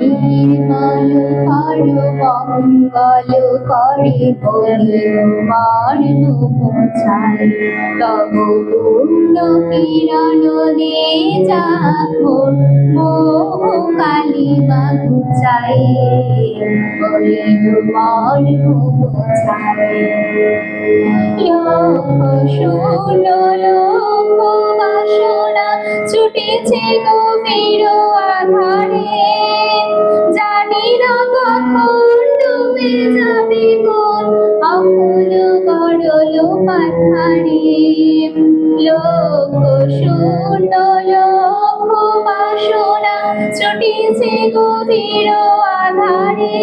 নির্মল করো মঙ্গল করে বলি তোমার মুছাই তব পূর্ণ কিরণ দে যাকর মোহ কালি বাগুচাই বলি তোমার মুছাই লোক ছুটেছে গভীর আধারে। জানি না কখন ডুবে যাবে কোন অকুল গড়ল পাথারে লোক শুনো লোক বাসনা ছুটেছে গভীর আধারে।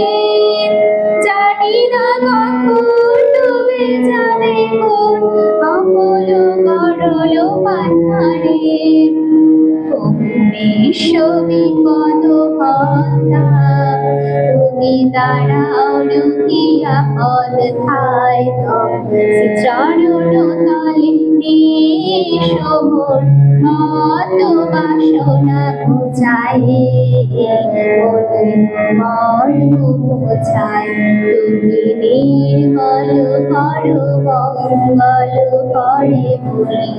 জানি না কখন ডুবে যাবে কোন অমল গরল পাথারে বিশ্ববিপদ হতা তুমি দাঁড়াও রুখিয়া পদ খায় চরণ তলে শোভর মত বাসনা বুঝাই মর বোঝাই তুমি নির্মল করো, মঙ্গল করে বলি।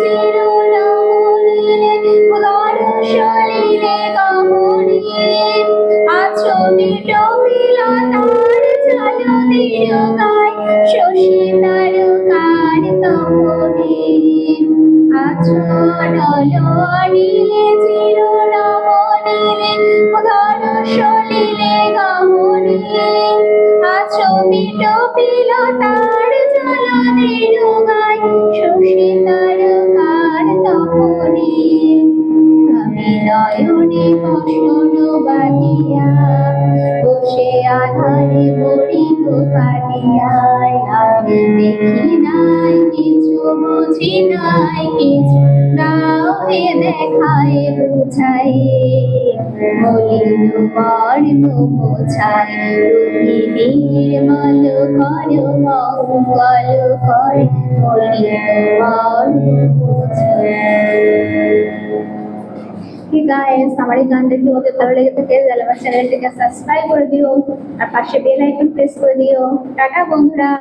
চিরনমনিলে ঘর শরীরে গমনে। আছো বিটো বিলতার চলো দীর্ঘায় শশী তারকার তমনে আছো নয়নিলে চিরনমনিলে ঘর শরীরে গমনে। আছো বিটো বিলতার তমনে আমি নয়নে বসন বাঁধিয়া বসে আধারে পড়িব কাটিয়ায়। দেখি নাই কিছু, বুঝি নাই কিছু, নাও হে দেখায় বুঝাই বলি তোমার বোঝাই তুমি নির্মল কর মঙ্গল করে। বলি তোমার গাইস আমার এই গানটা যদি তোমাদের ভালো লেগে থাকে তাহলে আমার চ্যানেলটিকে সাবস্ক্রাইব করে দিও, আর পাশে বেল আইকন প্রেস করে দিও। টাটা, বন্ধুরা।